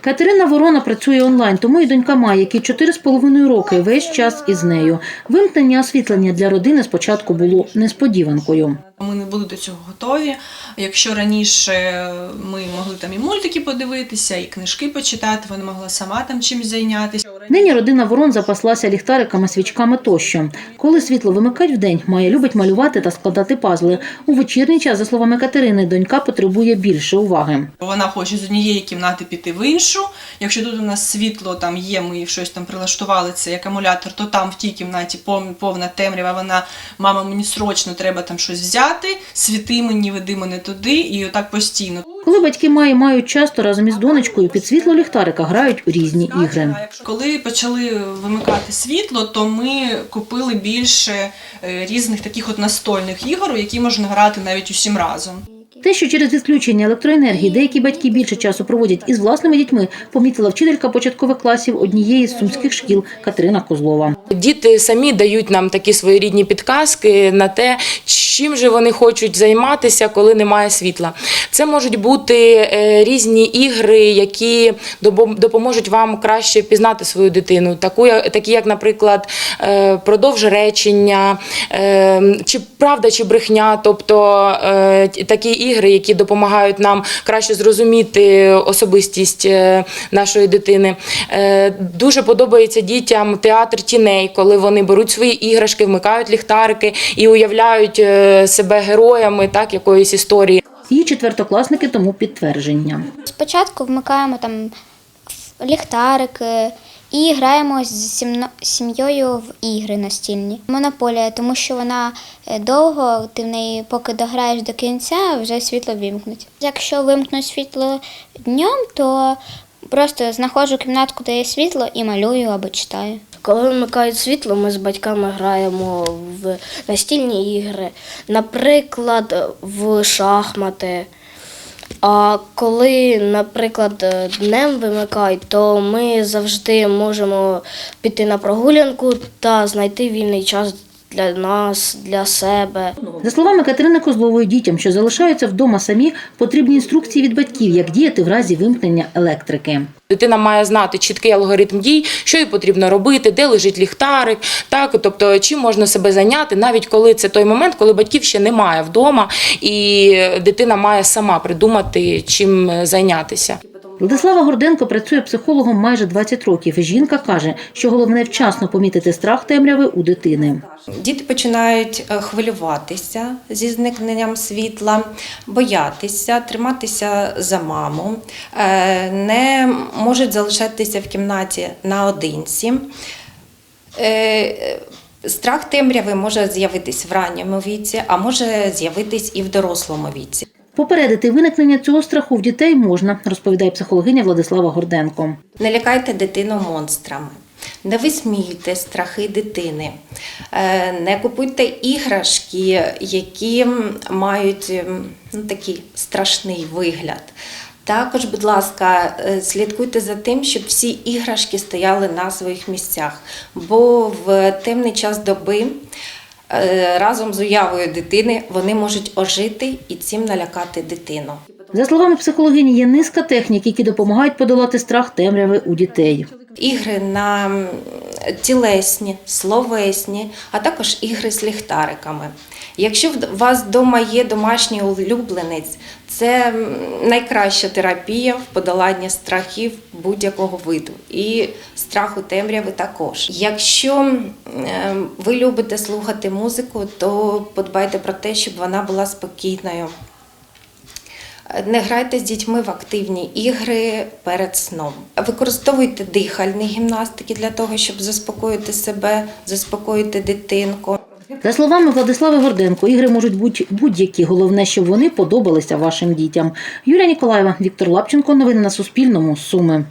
Катерина Ворона працює онлайн, тому і донька має, якій 4,5 роки, весь час із нею. Вимкнення освітлення для родини спочатку було несподіванкою. Ми не були до цього готові. Якщо раніше ми могли там і мультики подивитися, і книжки почитати, вона могла сама там чимось зайнятися. Нині родина Ворон запаслася ліхтариками, свічками тощо. Коли світло вимикають вдень, Майя любить малювати та складати пазли. У вечірній час, за словами Катерини, донька потребує більше уваги. Вона хоче з однієї кімнати піти в іншу. Якщо тут у нас світло там є, ми щось там прилаштували цей акумулятор, то там в тій кімнаті пов- повна темрява. Вона мама, мені срочно треба там щось взяти, світи мені, веди мене туди, і отак постійно. Коли батьки має мають часто разом із донечкою під світло ліхтарика грають у різні ігри. Коли почали вимикати світло, то ми купили більше е, різних таких от настольних ігор, які можна грати навіть усім разом. Те, що через відключення електроенергії деякі батьки більше часу проводять із власними дітьми, помітила вчителька початкових класів однієї з сумських шкіл Катерина Козлова. Діти самі дають нам такі своєрідні підказки на те, чим же вони хочуть займатися, коли немає світла. Це можуть бути е, різні ігри, які допоможуть вам краще пізнати свою дитину. Такі, як, наприклад, е, продовж речення, е, чи правда, чи брехня, тобто такі ігри, які допомагають нам краще зрозуміти особистість е, нашої дитини. Е, Дуже подобається дітям театр тіней, коли вони беруть свої іграшки, вмикають ліхтарики і уявляють е, себе героями так, якоїсь історії. Її четвертокласники тому підтвердження. Спочатку вмикаємо там ліхтарики і граємо з сім'єю в ігри настільні. Монополія, тому що вона е, довго, ти в неї поки дограєш до кінця, вже світло вимкнуть. Якщо вимкнуть світло днем, то просто знаходжу кімнатку, де є світло, і малюю або читаю. Коли вмикають світло, ми з батьками граємо в настільні ігри, наприклад, в шахмати. А коли, наприклад, днем вимикають, то ми завжди можемо піти на прогулянку та знайти вільний час для нас, для себе. За словами Катерини Козлової, дітям, що залишаються вдома самі, потрібні інструкції від батьків, як діяти в разі вимкнення електрики. Дитина має знати чіткий алгоритм дій, що їй потрібно робити, де лежить ліхтарик, так тобто чим можна себе зайняти, навіть коли це той момент, коли батьків ще немає вдома, і дитина має сама придумати, чим зайнятися. Владислава Горденко працює психологом майже 20 років. Жінка каже, що головне вчасно помітити страх темряви у дитини. Діти починають е, хвилюватися зі зникненням світла, боятися, триматися за маму, е, не можуть залишатися в кімнаті наодинці. Е, Страх темряви може з'явитись в ранньому віці, а може з'явитись і в дорослому віці. Попередити виникнення цього страху в дітей можна, розповідає психологиня Владислава Горденко. Не лякайте дитину монстрами. Не висміюйте страхи дитини, Е, не купуйте іграшки, які мають ну, такий страшний вигляд. Також, будь ласка, е, слідкуйте за тим, щоб всі іграшки стояли на своїх місцях, бо в темний час доби разом з уявою дитини вони можуть ожити і цим налякати дитину. За словами психологині, є низка технік, які допомагають подолати страх темряви у дітей. Ігри на тілесні, словесні, а також ігри з ліхтариками. Якщо у вас вдома є домашній улюбленець, це найкраща терапія в подоланні страхів будь-якого виду. І страху темряви також. Якщо е, ви любите слухати музику, то подбайте про те, щоб вона була спокійною. Не грайте з дітьми в активні ігри перед сном. Використовуйте дихальні гімнастики для того, щоб заспокоїти себе, заспокоїти дитинку. За словами Владислави Горденко, ігри можуть бути будь-які. Головне, щоб вони подобалися вашим дітям. Юлія Ніколаєва, Віктор Лапченко. Новини на Суспільному. Суми.